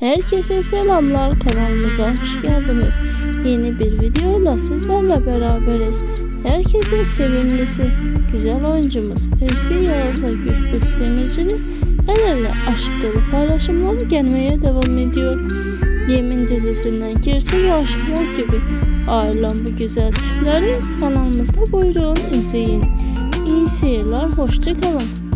Herkese selamlar kanalımıza hoş geldiniz. Yeni bir videoyla sizlerle beraberiz. Herkesin sevimlisi, güzel oyuncumuz Özge Yağız'a Gökbek Demirci'nin el ele aşk dolu paylaşımları gelmeye devam ediyor. Yemin dizisinden gerçek aşklar gibi ayrılan bu güzel çiftleri kanalımızda buyurun izleyin. İyi seyirler, hoşçakalın.